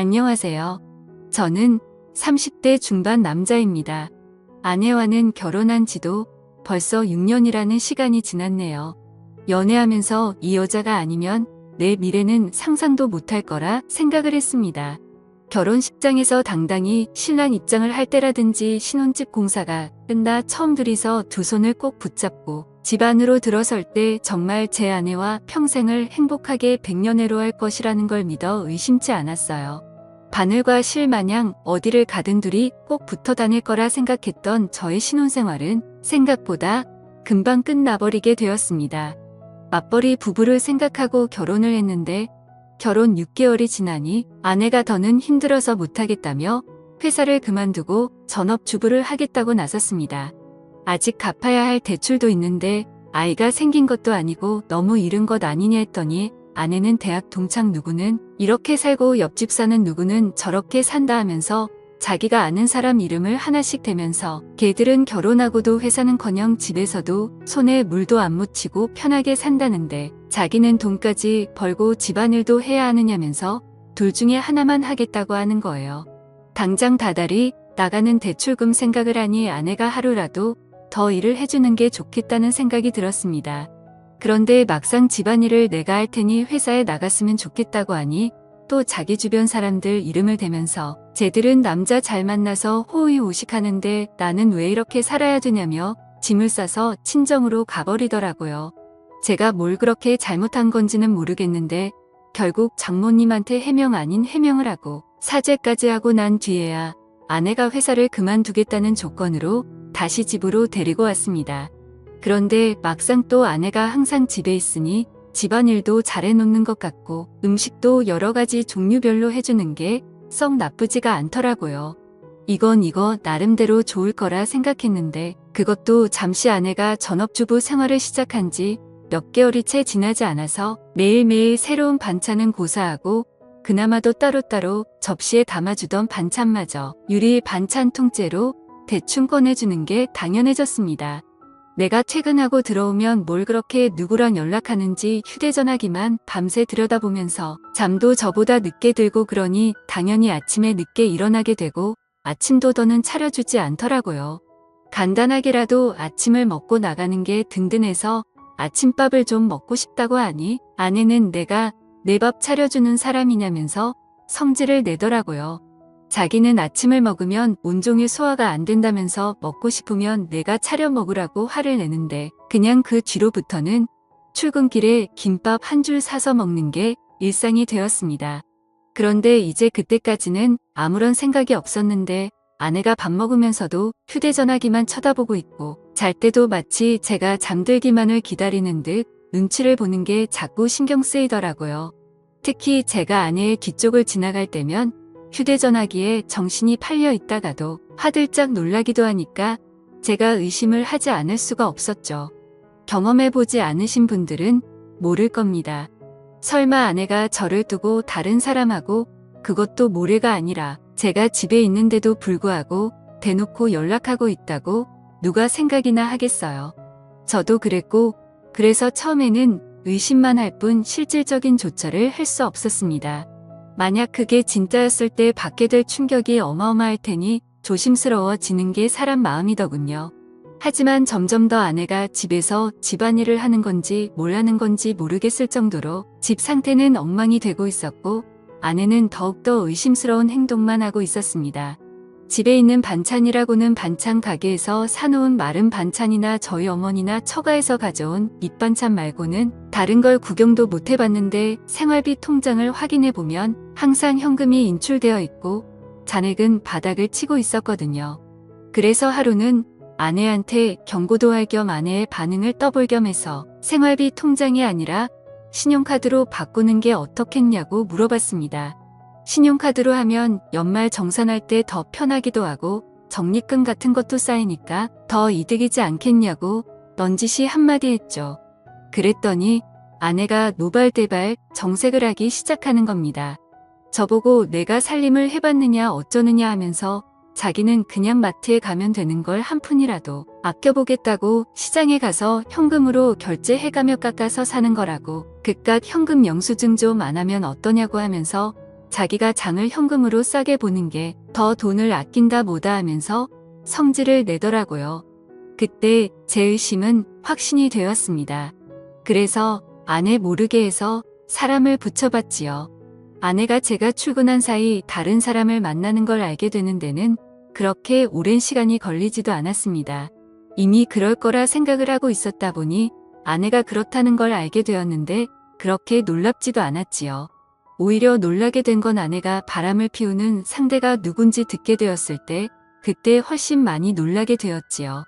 안녕하세요. 저는 30대 중반 남자입니다. 아내와는 결혼한 지도 벌써 6년이라는 시간이 지났네요. 연애하면서 이 여자가 아니면 내 미래는 상상도 못할 거라 생각을 했습니다. 결혼식장에서 당당히 신랑 입장을 할 때라든지 신혼집 공사가 끝나 처음 들이서 두 손을 꼭 붙잡고 집 안으로 들어설 때 정말 제 아내와 평생을 행복하게 백년해로 할 것이라는 걸 믿어 의심치 않았어요. 바늘과 실 마냥 어디를 가든 둘이 꼭 붙어 다닐 거라 생각했던 저의 신혼생활은 생각보다 금방 끝나버리게 되었습니다. 맞벌이 부부를 생각하고 결혼을 했는데 결혼 6개월이 지나니 아내가 더는 힘들어서 못하겠다며 회사를 그만두고 전업주부를 하겠다고 나섰습니다. 아직 갚아야 할 대출도 있는데 아이가 생긴 것도 아니고 너무 이른 것 아니냐 했더니 아내는 대학 동창 누구는 이렇게 살고 옆집 사는 누구는 저렇게 산다 하면서 자기가 아는 사람 이름을 하나씩 대면서 걔들은 결혼하고도 회사는커녕 집에서도 손에 물도 안 묻히고 편하게 산다는데 자기는 돈까지 벌고 집안일도 해야 하느냐면서 둘 중에 하나만 하겠다고 하는 거예요. 당장 다달이 나가는 대출금 생각을 하니 아내가 하루라도 더 일을 해주는 게 좋겠다는 생각이 들었습니다. 그런데 막상 집안일을 내가 할 테니 회사에 나갔으면 좋겠다고 하니 또 자기 주변 사람들 이름을 대면서 쟤들은 남자 잘 만나서 호의호식하는데 나는 왜 이렇게 살아야 되냐며 짐을 싸서 친정으로 가버리더라고요. 제가 뭘 그렇게 잘못한 건지는 모르겠는데 결국 장모님한테 해명 아닌 해명을 하고 사죄까지 하고 난 뒤에야 아내가 회사를 그만두겠다는 조건으로 다시 집으로 데리고 왔습니다. 그런데 막상 또 아내가 항상 집에 있으니 집안일도 잘해놓는 것 같고 음식도 여러 가지 종류별로 해주는 게 썩 나쁘지가 않더라고요. 이건 이거 나름대로 좋을 거라 생각했는데 그것도 잠시 아내가 전업주부 생활을 시작한 지 몇 개월이 채 지나지 않아서 매일매일 새로운 반찬은 고사하고 그나마도 따로따로 접시에 담아주던 반찬마저 유리 반찬 통째로 대충 꺼내주는 게 당연해졌습니다. 내가 퇴근하고 들어오면 뭘 그렇게 누구랑 연락하는지 휴대전화기만 밤새 들여다보면서 잠도 저보다 늦게 들고 그러니 당연히 아침에 늦게 일어나게 되고 아침도 더는 차려주지 않더라고요. 간단하게라도 아침을 먹고 나가는 게 든든해서 아침밥을 좀 먹고 싶다고 하니 아내는 내가 내 밥 차려주는 사람이냐면서 성질을 내더라고요. 자기는 아침을 먹으면 온종일 소화가 안 된다면서 먹고 싶으면 내가 차려 먹으라고 화를 내는데 그냥 그 뒤로부터는 출근길에 김밥 한 줄 사서 먹는 게 일상이 되었습니다. 그런데 이제 그때까지는 아무런 생각이 없었는데 아내가 밥 먹으면서도 휴대전화기만 쳐다보고 있고 잘 때도 마치 제가 잠들기만을 기다리는 듯 눈치를 보는 게 자꾸 신경 쓰이더라고요. 특히 제가 아내의 뒤쪽을 지나갈 때면 휴대전화기에 정신이 팔려 있다가도 화들짝 놀라기도 하니까 제가 의심을 하지 않을 수가 없었죠. 경험해보지 않으신 분들은 모를 겁니다. 설마 아내가 저를 두고 다른 사람하고 그것도 모래가 아니라 제가 집에 있는데도 불구하고 대놓고 연락하고 있다고 누가 생각이나 하겠어요. 저도 그랬고 그래서 처음에는 의심만 할 뿐 실질적인 조처를 할 수 없었습니다. 만약 그게 진짜였을 때 받게 될 충격이 어마어마할 테니 조심스러워지는 게 사람 마음이더군요. 하지만 점점 더 아내가 집에서 집안일을 하는 건지 뭘 하는 건지 모르겠을 정도로 집 상태는 엉망이 되고 있었고 아내는 더욱더 의심스러운 행동만 하고 있었습니다. 집에 있는 반찬이라고는 반찬 가게에서 사놓은 마른 반찬이나 저희 어머니나 처가에서 가져온 밑반찬 말고는 다른 걸 구경도 못 해봤는데 생활비 통장을 확인해 보면 항상 현금이 인출되어 있고 잔액은 바닥을 치고 있었거든요. 그래서 하루는 아내한테 경고도 할 겸 아내의 반응을 떠볼 겸 해서 생활비 통장이 아니라 신용카드로 바꾸는 게 어떻겠냐고 물어봤습니다. 신용카드로 하면 연말 정산할 때 더 편하기도 하고 적립금 같은 것도 쌓이니까 더 이득이지 않겠냐고 넌지시 한마디 했죠. 그랬더니 아내가 노발대발 정색을 하기 시작하는 겁니다. 저보고 내가 살림을 해봤느냐 어쩌느냐 하면서 자기는 그냥 마트에 가면 되는 걸 한 푼이라도 아껴보겠다고 시장에 가서 현금으로 결제해가며 깎아서 사는 거라고 그깟 현금 영수증 좀 안 하면 어떠냐고 하면서 자기가 장을 현금으로 싸게 보는 게 더 돈을 아낀다 뭐다 하면서 성질을 내더라고요. 그때 제 의심은 확신이 되었습니다. 그래서 아내 모르게 해서 사람을 붙여봤지요. 아내가 제가 출근한 사이 다른 사람을 만나는 걸 알게 되는 데는 그렇게 오랜 시간이 걸리지도 않았습니다. 이미 그럴 거라 생각을 하고 있었다 보니 아내가 그렇다는 걸 알게 되었는데 그렇게 놀랍지도 않았지요. 오히려 놀라게 된 건 아내가 바람을 피우는 상대가 누군지 듣게 되었을 때 그때 훨씬 많이 놀라게 되었지요.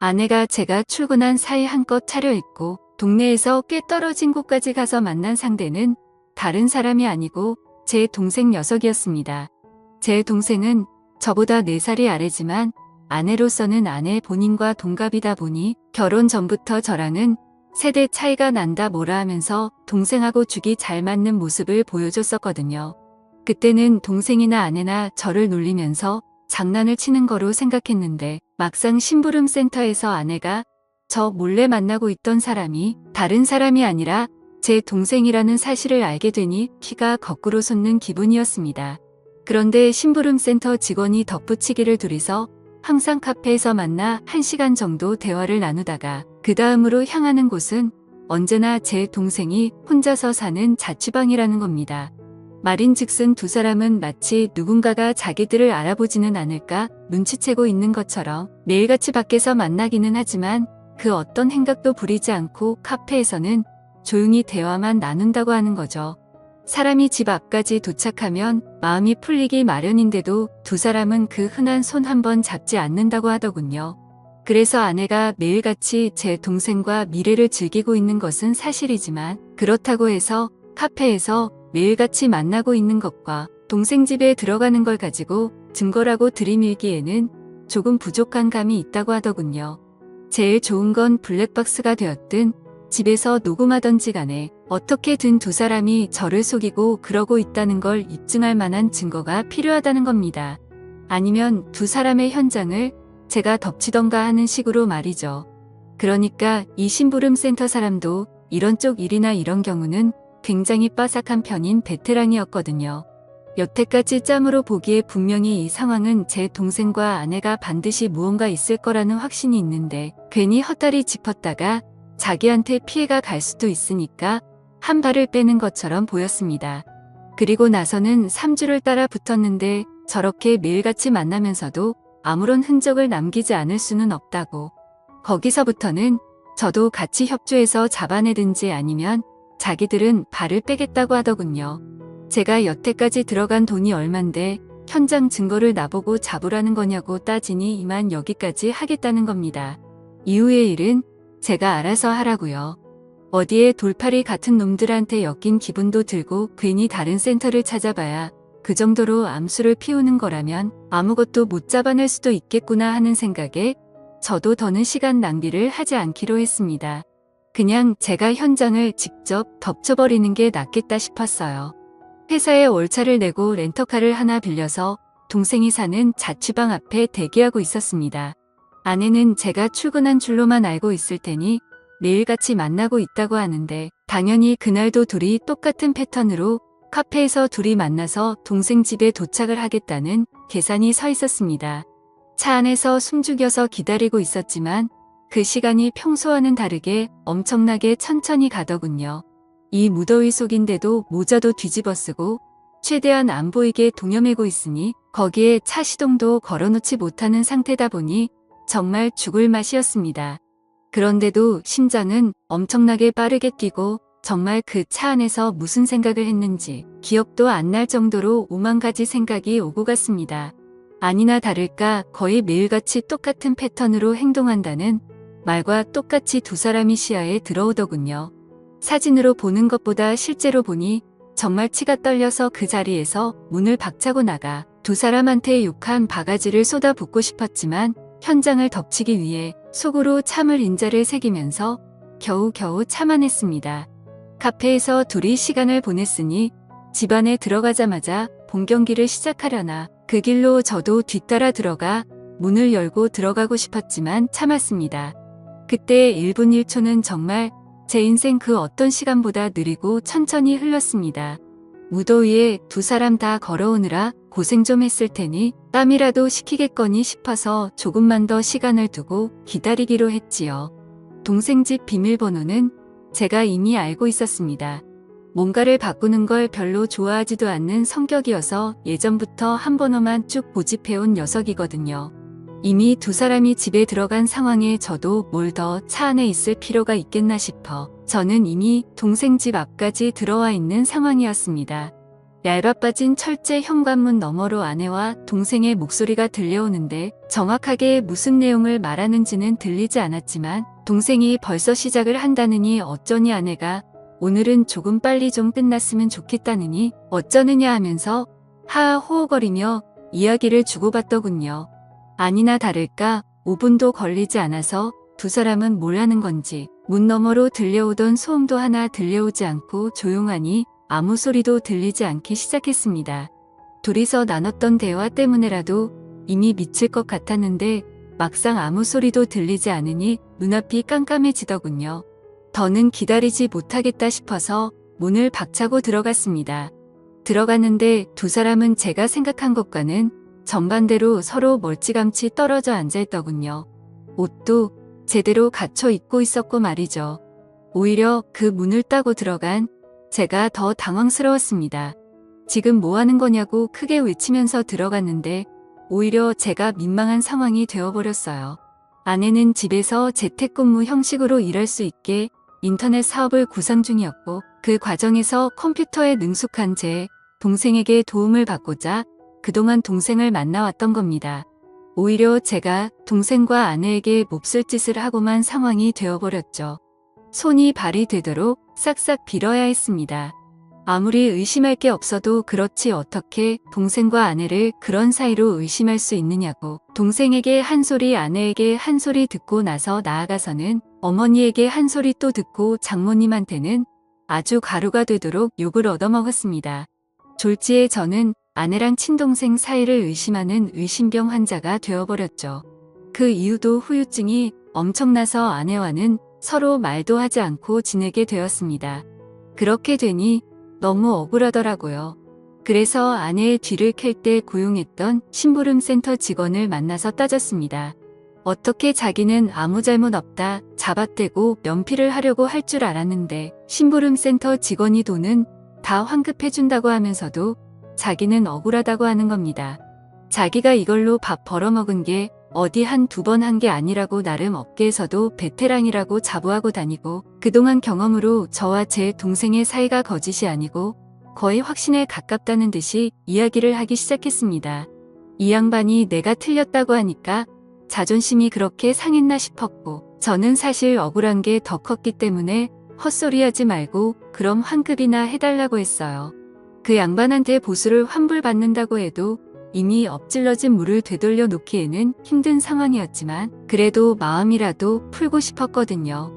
아내가 제가 출근한 사이 한껏 차려입고 동네에서 꽤 떨어진 곳까지 가서 만난 상대는 다른 사람이 아니고 제 동생 녀석이었습니다. 제 동생은 저보다 4살이 아래지만 아내로서는 아내 본인과 동갑이다 보니 결혼 전부터 저랑은 세대 차이가 난다 뭐라 하면서 동생하고 죽이 잘 맞는 모습을 보여줬었거든요. 그때는 동생이나 아내나 저를 놀리면서 장난을 치는 거로 생각했는데 막상 심부름 센터에서 아내가 저 몰래 만나고 있던 사람이 다른 사람이 아니라 제 동생이라는 사실을 알게 되니 키가 거꾸로 솟는 기분이었습니다. 그런데 심부름 센터 직원이 덧붙이기를 둘이서 항상 카페에서 만나 1시간 정도 대화를 나누다가 그 다음으로 향하는 곳은 언제나 제 동생이 혼자서 사는 자취방이라는 겁니다. 말인 즉슨 두 사람은 마치 누군가가 자기들을 알아보지는 않을까 눈치채고 있는 것처럼 매일같이 밖에서 만나기는 하지만 그 어떤 행각도 부리지 않고 카페에서는 조용히 대화만 나눈다고 하는 거죠. 사람이 집 앞까지 도착하면 마음이 풀리기 마련인데도 두 사람은 그 흔한 손 한 번 잡지 않는다고 하더군요. 그래서 아내가 매일같이 제 동생과 미래를 즐기고 있는 것은 사실이지만 그렇다고 해서 카페에서 매일같이 만나고 있는 것과 동생 집에 들어가는 걸 가지고 증거라고 들이밀기에는 조금 부족한 감이 있다고 하더군요. 제일 좋은 건 블랙박스가 되었든 집에서 녹음하던지 간에 어떻게든 두 사람이 저를 속이고 그러고 있다는 걸 입증할 만한 증거가 필요하다는 겁니다. 아니면 두 사람의 현장을 제가 덮치던가 하는 식으로 말이죠. 그러니까 이 심부름 센터 사람도 이런 쪽 일이나 이런 경우는 굉장히 빠삭한 편인 베테랑이었거든요. 여태까지 짬으로 보기에 분명히 이 상황은 제 동생과 아내가 반드시 무언가 있을 거라는 확신이 있는데 괜히 헛다리 짚었다가 자기한테 피해가 갈 수도 있으니까 한 발을 빼는 것처럼 보였습니다. 그리고 나서는 3주를 따라 붙었는데 저렇게 매일같이 만나면서도 아무런 흔적을 남기지 않을 수는 없다고. 거기서부터는 저도 같이 협조해서 잡아내든지 아니면 자기들은 발을 빼겠다고 하더군요. 제가 여태까지 들어간 돈이 얼만데 현장 증거를 나보고 잡으라는 거냐고 따지니 이만 여기까지 하겠다는 겁니다. 이후의 일은 제가 알아서 하라고요. 어디에 돌팔이 같은 놈들한테 엮인 기분도 들고 괜히 다른 센터를 찾아봐야 그 정도로 암수를 피우는 거라면 아무것도 못 잡아낼 수도 있겠구나 하는 생각에 저도 더는 시간 낭비를 하지 않기로 했습니다. 그냥 제가 현장을 직접 덮쳐버리는 게 낫겠다 싶었어요. 회사에 월차를 내고 렌터카를 하나 빌려서 동생이 사는 자취방 앞에 대기하고 있었습니다. 아내는 제가 출근한 줄로만 알고 있을 테니 매일같이 만나고 있다고 하는데 당연히 그날도 둘이 똑같은 패턴으로 카페에서 둘이 만나서 동생 집에 도착을 하겠다는 계산이 서 있었습니다. 차 안에서 숨죽여서 기다리고 있었지만 그 시간이 평소와는 다르게 엄청나게 천천히 가더군요. 이 무더위 속인데도 모자도 뒤집어 쓰고 최대한 안 보이게 동여매고 있으니 거기에 차 시동도 걸어놓지 못하는 상태다 보니 정말 죽을 맛이었습니다. 그런데도 심장은 엄청나게 빠르게 뛰고 정말 그 차 안에서 무슨 생각을 했는지 기억도 안 날 정도로 오만 가지 생각이 오고 갔습니다. 아니나 다를까 거의 매일같이 똑같은 패턴으로 행동한다는 말과 똑같이 두 사람이 시야에 들어오더군요. 사진으로 보는 것보다 실제로 보니 정말 치가 떨려서 그 자리에서 문을 박차고 나가 두 사람한테 욕한 바가지를 쏟아붓고 싶었지만 현장을 덮치기 위해 속으로 참을 인자를 새기면서 겨우겨우 참아냈습니다. 카페에서 둘이 시간을 보냈으니 집안에 들어가자마자 본 경기를 시작하려나 그 길로 저도 뒤따라 들어가 문을 열고 들어가고 싶었지만 참았습니다. 그때 1분 1초는 정말 제 인생 그 어떤 시간보다 느리고 천천히 흘렀습니다. 무더위에 두 사람 다 걸어오느라 고생 좀 했을 테니 땀이라도 식히겠거니 싶어서 조금만 더 시간을 두고 기다리기로 했지요. 동생 집 비밀번호는 제가 이미 알고 있었습니다. 뭔가를 바꾸는 걸 별로 좋아하지도 않는 성격이어서 예전부터 한 번호만 쭉 고집해온 녀석이거든요. 이미 두 사람이 집에 들어간 상황에 저도 뭘 더 차 안에 있을 필요가 있겠나 싶어 저는 이미 동생 집 앞까지 들어와 있는 상황이었습니다. 얇아 빠진 철제 현관문 너머로 아내와 동생의 목소리가 들려오는데 정확하게 무슨 내용을 말하는지는 들리지 않았지만 동생이 벌써 시작을 한다느니 어쩌니 아내가 오늘은 조금 빨리 좀 끝났으면 좋겠다느니 어쩌느냐 하면서 하하 호호거리며 이야기를 주고받더군요. 아니나 다를까 5분도 걸리지 않아서 두 사람은 뭘 하는 건지 문 너머로 들려오던 소음도 하나 들려오지 않고 조용하니 아무 소리도 들리지 않기 시작했습니다. 둘이서 나눴던 대화 때문에라도 이미 미칠 것 같았는데 막상 아무 소리도 들리지 않으니 눈앞이 깜깜해지더군요. 더는 기다리지 못하겠다 싶어서 문을 박차고 들어갔습니다. 들어갔는데 두 사람은 제가 생각한 것과는 정반대로 서로 멀찌감치 떨어져 앉아있더군요. 옷도 제대로 갖춰 입고 있었고 말이죠. 오히려 그 문을 따고 들어간 제가 더 당황스러웠습니다. 지금 뭐 하는 거냐고 크게 외치면서 들어갔는데 오히려 제가 민망한 상황이 되어버렸어요. 아내는 집에서 재택근무 형식으로 일할 수 있게 인터넷 사업을 구상 중이었고 그 과정에서 컴퓨터에 능숙한 제 동생에게 도움을 받고자 그동안 동생을 만나왔던 겁니다. 오히려 제가 동생과 아내에게 몹쓸 짓을 하고만 상황이 되어버렸죠. 손이 발이 되도록 싹싹 빌어야 했습니다. 아무리 의심할 게 없어도 그렇지 어떻게 동생과 아내를 그런 사이로 의심할 수 있느냐고 동생에게 한 소리 아내에게 한 소리 듣고 나서 나아가서는 어머니에게 한 소리 또 듣고 장모님한테는 아주 가루가 되도록 욕을 얻어먹었습니다. 졸지에 저는 아내랑 친동생 사이를 의심하는 의심병 환자가 되어버렸죠. 그 이유도 후유증이 엄청나서 아내와는 서로 말도 하지 않고 지내게 되었습니다. 그렇게 되니 너무 억울하더라고요. 그래서 아내의 뒤를 캘 때 고용했던 심부름 센터 직원을 만나서 따졌습니다. 어떻게 자기는 아무 잘못 없다 잡아떼고 면피를 하려고 할 줄 알았는데 심부름 센터 직원이 돈은 다 환급해준다고 하면서도 자기는 억울하다고 하는 겁니다. 자기가 이걸로 밥 벌어먹은 게 어디 한 두 번 한 게 아니라고 나름 업계에서도 베테랑이라고 자부하고 다니고 그동안 경험으로 저와 제 동생의 사이가 거짓이 아니고 거의 확신에 가깝다는 듯이 이야기를 하기 시작했습니다. 이 양반이 내가 틀렸다고 하니까 자존심이 그렇게 상했나 싶었고 저는 사실 억울한 게 더 컸기 때문에 헛소리하지 말고 그럼 환급이나 해달라고 했어요. 그 양반한테 보수를 환불받는다고 해도 이미 엎질러진 물을 되돌려 놓기에는 힘든 상황이었지만 그래도 마음이라도 풀고 싶었거든요.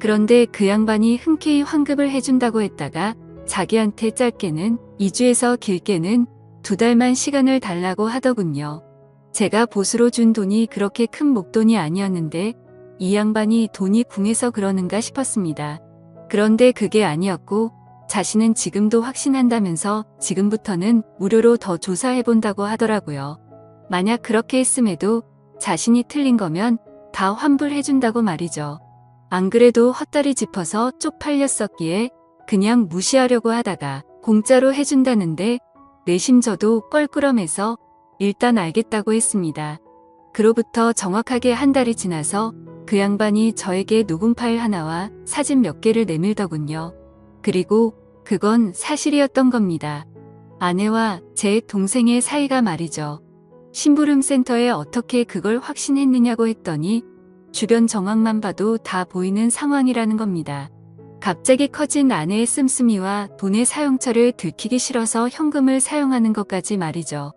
그런데 그 양반이 흔쾌히 환급을 해준다고 했다가 자기한테 짧게는 2주에서 길게는 두 달만 시간을 달라고 하더군요. 제가 보수로 준 돈이 그렇게 큰 목돈이 아니었는데 이 양반이 돈이 궁해서 그러는가 싶었습니다. 그런데 그게 아니었고 자신은 지금도 확신한다면서 지금부터는 무료로 더 조사해본다고 하더라고요. 만약 그렇게 했음에도 자신이 틀린 거면 다 환불해준다고 말이죠. 안 그래도 헛다리 짚어서 쪽팔렸었기에 그냥 무시하려고 하다가 공짜로 해준다는데 내심 저도 껄끄럼해서 일단 알겠다고 했습니다. 그로부터 정확하게 한 달이 지나서 그 양반이 저에게 녹음 파일 하나와 사진 몇 개를 내밀더군요. 그리고 그건 사실이었던 겁니다. 아내와 제 동생의 사이가 말이죠. 심부름 센터에 어떻게 그걸 확신했느냐고 했더니 주변 정황만 봐도 다 보이는 상황이라는 겁니다. 갑자기 커진 아내의 씀씀이와 돈의 사용처를 들키기 싫어서 현금을 사용하는 것까지 말이죠.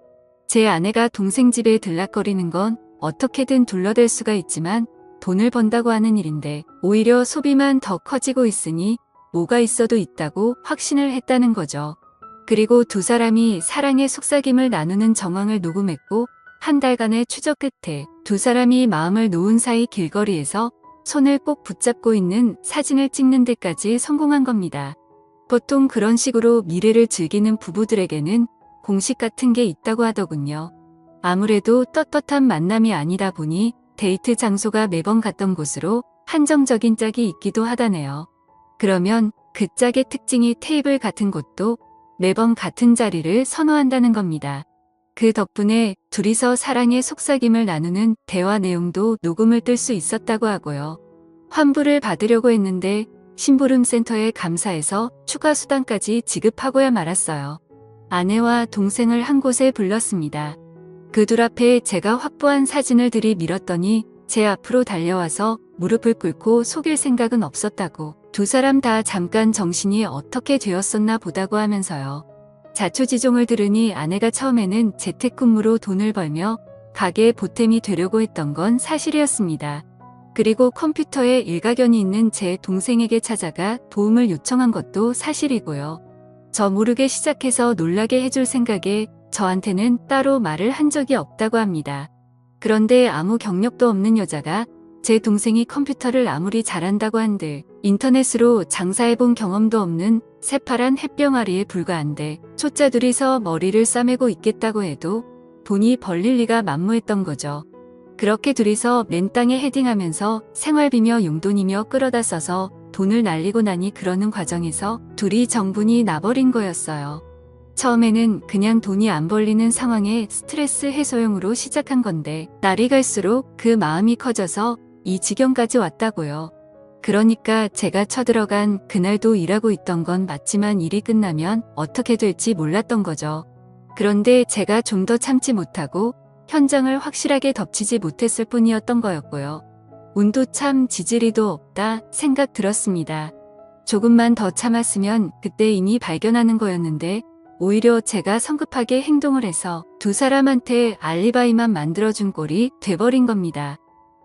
제 아내가 동생 집에 들락거리는 건 어떻게든 둘러댈 수가 있지만 돈을 번다고 하는 일인데 오히려 소비만 더 커지고 있으니 뭐가 있어도 있다고 확신을 했다는 거죠. 그리고 두 사람이 사랑의 속삭임을 나누는 정황을 녹음했고 한 달간의 추적 끝에 두 사람이 마음을 놓은 사이 길거리에서 손을 꼭 붙잡고 있는 사진을 찍는 데까지 성공한 겁니다. 보통 그런 식으로 미래를 즐기는 부부들에게는 공식 같은 게 있다고 하더군요. 아무래도 떳떳한 만남이 아니다 보니 데이트 장소가 매번 갔던 곳으로 한정적인 짝이 있기도 하다네요. 그러면 그 짝의 특징이 테이블 같은 곳도 매번 같은 자리를 선호한다는 겁니다. 그 덕분에 둘이서 사랑의 속삭임을 나누는 대화 내용도 녹음을 뜰 수 있었다고 하고요. 환불을 받으려고 했는데 심부름 센터에 감사해서 추가 수당까지 지급하고야 말았어요. 아내와 동생을 한 곳에 불렀습니다. 그 둘 앞에 제가 확보한 사진을 들이밀었더니 제 앞으로 달려와서 무릎을 꿇고 속일 생각은 없었다고 두 사람 다 잠깐 정신이 어떻게 되었었나 보다고 하면서요. 자초지종을 들으니 아내가 처음에는 재택근무로 돈을 벌며 가게에 보탬이 되려고 했던 건 사실이었습니다. 그리고 컴퓨터에 일가견이 있는 제 동생에게 찾아가 도움을 요청한 것도 사실이고요. 저 모르게 시작해서 놀라게 해줄 생각에 저한테는 따로 말을 한 적이 없다고 합니다. 그런데 아무 경력도 없는 여자가 제 동생이 컴퓨터를 아무리 잘한다고 한들 인터넷으로 장사해본 경험도 없는 새파란 햇병아리에 불과한데 초짜 둘이서 머리를 싸매고 있겠다고 해도 돈이 벌릴 리가 만무했던 거죠. 그렇게 둘이서 맨땅에 헤딩하면서 생활비며 용돈이며 끌어다 써서 돈을 날리고 나니 그러는 과정에서 둘이 정분이 나버린 거였어요. 처음에는 그냥 돈이 안 벌리는 상황에 스트레스 해소용으로 시작한 건데 날이 갈수록 그 마음이 커져서 이 지경까지 왔다고요. 그러니까 제가 쳐들어간 그날도 일하고 있던 건 맞지만 일이 끝나면 어떻게 될지 몰랐던 거죠. 그런데 제가 좀 더 참지 못하고 현장을 확실하게 덮치지 못했을 뿐이었던 거였고요. 운도 참 지지리도 없다 생각 들었습니다. 조금만 더 참았으면 그때 이미 발견하는 거였는데 오히려 제가 성급하게 행동을 해서 두 사람한테 알리바이만 만들어준 꼴이 돼버린 겁니다.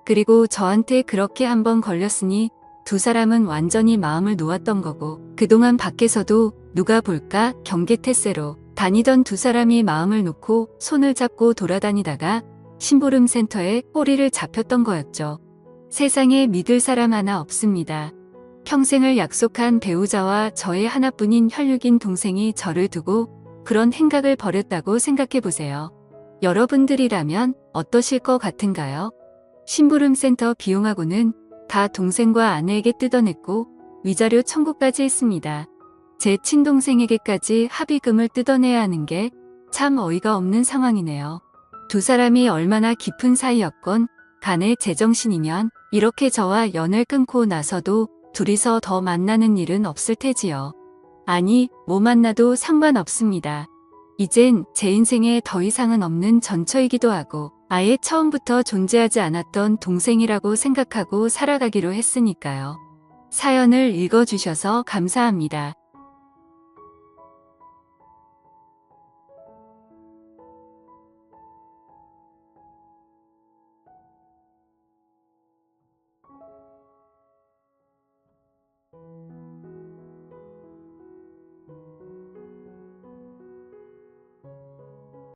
그리고 저한테 그렇게 한번 걸렸으니 두 사람은 완전히 마음을 놓았던 거고 그동안 밖에서도 누가 볼까 경계태세로 다니던 두 사람이 마음을 놓고 손을 잡고 돌아다니다가 심부름 센터에 꼬리를 잡혔던 거였죠. 세상에 믿을 사람 하나 없습니다. 평생을 약속한 배우자와 저의 하나뿐인 혈육인 동생이 저를 두고 그런 행각을 벌였다고 생각해 보세요. 여러분들이라면 어떠실 것 같은가요? 심부름 센터 비용하고는 다 동생과 아내에게 뜯어냈고 위자료 청구까지 했습니다. 제 친동생에게까지 합의금을 뜯어내야 하는 게 참 어이가 없는 상황이네요. 두 사람이 얼마나 깊은 사이였건 간에 제정신이면 이렇게 저와 연을 끊고 나서도 둘이서 더 만나는 일은 없을 테지요. 아니, 뭐 만나도 상관없습니다. 이젠 제 인생에 더 이상은 없는 전처이기도 하고 아예 처음부터 존재하지 않았던 동생이라고 생각하고 살아가기로 했으니까요. 사연을 읽어주셔서 감사합니다.